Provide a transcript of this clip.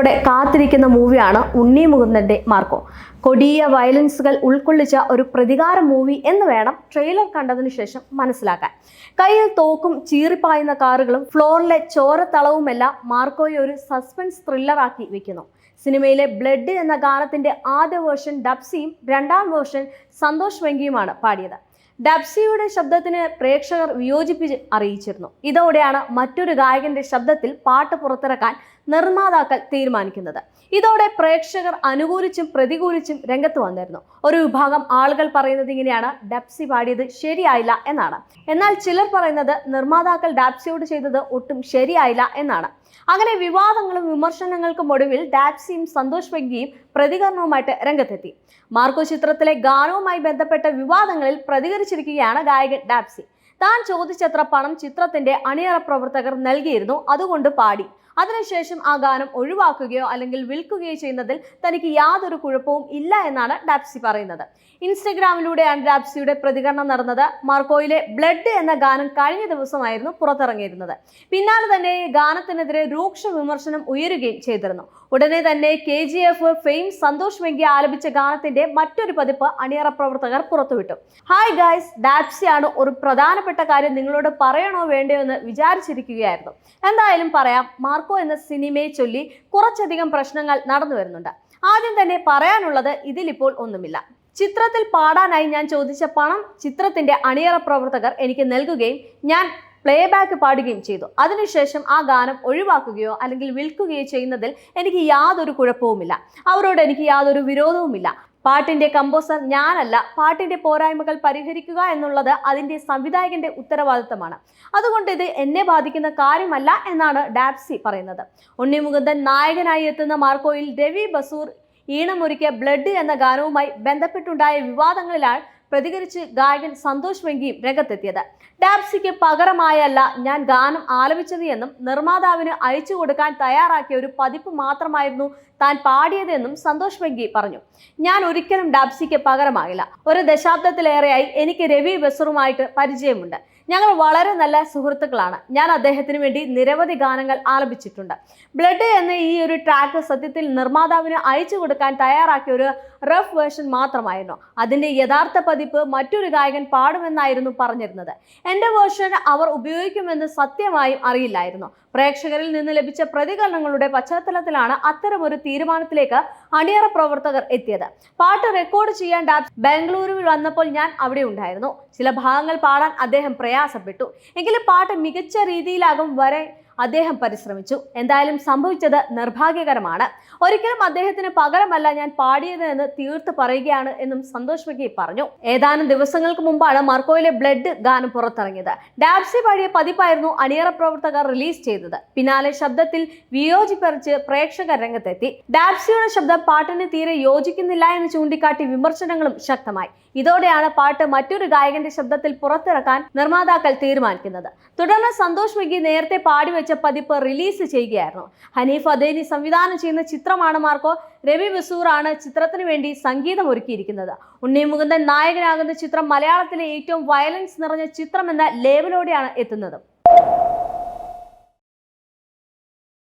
പ്രതീക്ഷയോടെ കാത്തിരിക്കുന്ന മൂവിയാണ് ഉണ്ണി മുകുന്ദന്റെ മാർക്കോ. കൊടിയ വയലൻസുകൾ ഉൾക്കൊള്ളിച്ച ഒരു പ്രതികാര മൂവി എന്ന് വേണം ട്രെയിലർ കണ്ടതിന് ശേഷം മനസ്സിലാക്കാൻ. കയ്യിൽ തോക്കും ചീറിപ്പായുന്ന കാറുകളും ഫ്ലോറിലെ ചോരത്തളവുമെല്ലാം മാർക്കോയെ ഒരു സസ്പെൻസ് ത്രില്ലറാക്കി വെക്കുന്നു. സിനിമയിലെ ബ്ലഡ് എന്ന ഗാനത്തിന്റെ ആദ്യ വേർഷൻ ഡബ്സിയും രണ്ടാം വേർഷൻ സന്തോഷ് വെങ്കിയുമാണ് പാടിയത്. ഡബ്സിയുടെ ശബ്ദത്തിന് പ്രേക്ഷകർ വിയോജിപ്പിച്ച് അറിയിച്ചിരുന്നു. ഇതോടെയാണ് മറ്റൊരു ഗായകന്റെ ശബ്ദത്തിൽ പാട്ട് പുറത്തിറക്കാൻ നിർമ്മാതാക്കൾ തീരുമാനിക്കുന്നത്. ഇതോടെ പ്രേക്ഷകർ അനുകൂലിച്ചും പ്രതികൂലിച്ചും രംഗത്ത് വന്നിരുന്നു. ഒരു വിഭാഗം ആളുകൾ പറയുന്നത് ഇങ്ങനെയാണ് ഡബ്സി പാടിയത് ശരിയായില്ല എന്നാണ്. എന്നാൽ ചിലർ പറയുന്നത് നിർമ്മാതാക്കൾ ഡാപ്സിയോട് ചെയ്തത് ഒട്ടും ശരിയായില്ല എന്നാണ്. അങ്ങനെ വിവാദങ്ങളും വിമർശനങ്ങൾക്കും ഒടുവിൽ ഡാപ്സിയും സന്തോഷ് വെങ്കിയും പ്രതികരണവുമായിട്ട് രംഗത്തെത്തി. മാർക്കോ ചിത്രത്തിലെ ഗാനവുമായി ബന്ധപ്പെട്ട വിവാദങ്ങളിൽ പ്രതികരിച്ചിരിക്കുകയാണ് ഗായകൻ ഡാപ്സി. താൻ ചോദിച്ചത്ര പണം ചിത്രത്തിന്റെ അണിയറ പ്രവർത്തകർ നൽകിയിരുന്നു അതുകൊണ്ട് പാടി. അതിനുശേഷം ആ ഗാനം ഒഴിവാക്കുകയോ അല്ലെങ്കിൽ വിൽക്കുകയോ ചെയ്യുന്നതിൽ തനിക്ക് യാതൊരു കുഴപ്പവും ഇല്ല എന്നാണ് ഡാപ്സി പറയുന്നത്. ഇൻസ്റ്റഗ്രാമിലൂടെയാണ് ഡാപ്സിയുടെ പ്രതികരണം നടന്നത്. മാർക്കോയിലെ ബ്ലഡ് എന്ന ഗാനം കഴിഞ്ഞ ദിവസമായിരുന്നു പുറത്തിറങ്ങിയിരുന്നത്. പിന്നാലെ തന്നെ ഗാനത്തിനെതിരെ രൂക്ഷ വിമർശനം ഉയരുകയും ചെയ്തിരുന്നു. ഉടനെ തന്നെ K G F fame Santhosh Venki ആലപിച്ച ഗാനത്തിന്റെ മറ്റൊരു പതിപ്പ് അണിയറ പ്രവർത്തകർ പുറത്തുവിട്ടു. ഹായ് ഗായ്സ് ഡാപ്സിയാണ് ഒരു പ്രധാനപ്പെട്ട കാര്യം നിങ്ങളോട് പറയണോ വേണ്ടയോ എന്ന് വിചാരിച്ചിരിക്കുകയായിരുന്നു. എന്തായാലും പറയാം മാർക്കോ എന്ന സിനിമയെ ചൊല്ലി കുറച്ചധികം പ്രശ്നങ്ങൾ നടന്നു വരുന്നുണ്ട്. ആദ്യം തന്നെ പറയാനുള്ളത് ഇതിലിപ്പോൾ ഒന്നുമില്ല. ചിത്രത്തിൽ പാടാനായി ഞാൻ ചോദിച്ച പണം ചിത്രത്തിന്റെ അണിയറ പ്രവർത്തകർ എനിക്ക് നൽകുകയും ഞാൻ പ്ലേ ബാക്ക് പാടുകയും ചെയ്തു. അതിനുശേഷം ആ ഗാനം ഒഴിവാക്കുകയോ അല്ലെങ്കിൽ വിൽക്കുകയോ ചെയ്യുന്നതിൽ എനിക്ക് യാതൊരു കുഴപ്പവുമില്ല. അവരോട് എനിക്ക് യാതൊരു വിരോധവുമില്ല. പാട്ടിന്റെ കമ്പോസർ ഞാനല്ല. പാട്ടിന്റെ പോരായ്മകൾ പരിഹരിക്കുക എന്നുള്ളത് അതിന്റെ സംവിധായകന്റെ ഉത്തരവാദിത്തമാണ്. അതുകൊണ്ട് ഇത് എന്നെ ബാധിക്കുന്ന കാര്യമല്ല എന്നാണ് ഡാപ്സി പറയുന്നത്. ഉണ്ണി മുകുന്ദൻ നായകനായി എത്തുന്ന മാർക്കോയിൽ രവി ബസൂർ ഈണമൊരുക്കിയ ബ്ലഡ് എന്ന ഗാനവുമായി ബന്ധപ്പെട്ടുണ്ടായ വിവാദങ്ങളിലാണ് പ്രതികരിച്ച് ഗായകൻ സന്തോഷ് വെങ്കിയും രംഗത്തെത്തിയത്. ഡാപ്സിക്ക് പകരമായല്ല ഞാൻ ഗാനം ആലപിച്ചത് എന്നും നിർമ്മാതാവിന് അയച്ചു കൊടുക്കാൻ തയ്യാറാക്കിയ ഒരു പതിപ്പ് മാത്രമായിരുന്നു താൻ പാടിയതെന്നും സന്തോഷ് വെങ്കി പറഞ്ഞു. ഞാൻ ഒരിക്കലും ഡാപ്സിക്ക് പകരമാകില്ല. ഒരു ദശാബ്ദത്തിലേറെയായി എനിക്ക് രവി ബസറുമായിട്ട് പരിചയമുണ്ട്. ഞങ്ങൾ വളരെ നല്ല സുഹൃത്തുക്കളാണ്. ഞാൻ അദ്ദേഹത്തിന് വേണ്ടി നിരവധി ഗാനങ്ങൾ ആലപിച്ചിട്ടുണ്ട്. ബ്ലഡ് എന്ന ഈ ഒരു ട്രാക്ക് സത്യത്തിൽ നിർമ്മാതാവിന് അയച്ചു കൊടുക്കാൻ തയ്യാറാക്കിയ ഒരു റഫ് വേർഷൻ മാത്രമായിരുന്നു. അതിന്റെ യഥാർത്ഥ പതിപ്പ് മറ്റൊരു ഗായകൻ പാടുമെന്നായിരുന്നു പറഞ്ഞിരുന്നത്. എന്റെ വേർഷൻ അവർ ഉപയോഗിക്കുമെന്ന് സത്യമായും അറിയില്ലായിരുന്നു. പ്രേക്ഷകരിൽ നിന്ന് ലഭിച്ച പ്രതികരണങ്ങളുടെ പശ്ചാത്തലത്തിലാണ് അത്തരമൊരു തീരുമാനത്തിലേക്ക് അണിയറ പ്രവർത്തകർ എത്തിയത്. പാട്ട് റെക്കോർഡ് ചെയ്യാൻ ഡാബ് ബാംഗ്ലൂരുവിൽ വന്നപ്പോൾ ഞാൻ അവിടെ ഉണ്ടായിരുന്നു. ചില ഭാഗങ്ങൾ പാടാൻ അദ്ദേഹം പ്രയാസപ്പെട്ടു. എങ്കിലും പാട്ട് മികച്ച രീതിയിലാകും വരെ അദ്ദേഹം പരിശ്രമിച്ചു. എന്തായാലും സംഭവിച്ചത് നിർഭാഗ്യകരമാണ്. ഒരിക്കലും അദ്ദേഹത്തിന് പകരമല്ല ഞാൻ പാടിയത് എന്ന് തീർത്ത് പറയുകയാണ് എന്നും സന്തോഷ് മെഗി പറഞ്ഞു. ഏതാനും ദിവസങ്ങൾക്ക് മുമ്പാണ് മർക്കോയിലെ ബ്ലഡ് ഗാനം പുറത്തിറങ്ങിയത്. ഡാബ്സി പാടിയ പതിപ്പായിരുന്നു അണിയറ പ്രവർത്തകർ റിലീസ് ചെയ്തത്. പിന്നാലെ ശബ്ദത്തിൽ വിയോജിപ്പറിച്ച് പ്രേക്ഷകർ രംഗത്തെത്തി. ഡാബ്സിയുടെ ശബ്ദം പാട്ടിന് തീരെ യോജിക്കുന്നില്ല എന്ന് ചൂണ്ടിക്കാട്ടി വിമർശനങ്ങളും ശക്തമായി. ഇതോടെയാണ് പാട്ട് മറ്റൊരു ഗായകന്റെ ശബ്ദത്തിൽ പുറത്തിറക്കാൻ നിർമ്മാതാക്കൾ തീരുമാനിക്കുന്നത്. തുടർന്ന് സന്തോഷ് മെഗി നേരത്തെ പാടിവെച്ച പതിപ്പ് റിലീസ് ചെയ്യുകയായിരുന്നു. ഹനീഫ് അദേനി സംവിധാനം ചെയ്യുന്ന ചിത്രമാണ് മാർക്കോ. രവി ബസൂറാണ് ചിത്രത്തിന് വേണ്ടി സംഗീതം ഒരുക്കിയിരിക്കുന്നത്. ഉണ്ണി മുകുന്ദൻ നായകനാകുന്ന ചിത്രം മലയാളത്തിലെ ഏറ്റവും വയലൻസ് നിറഞ്ഞ ചിത്രം എന്ന ലേബലോടെയാണ് എത്തുന്നത്.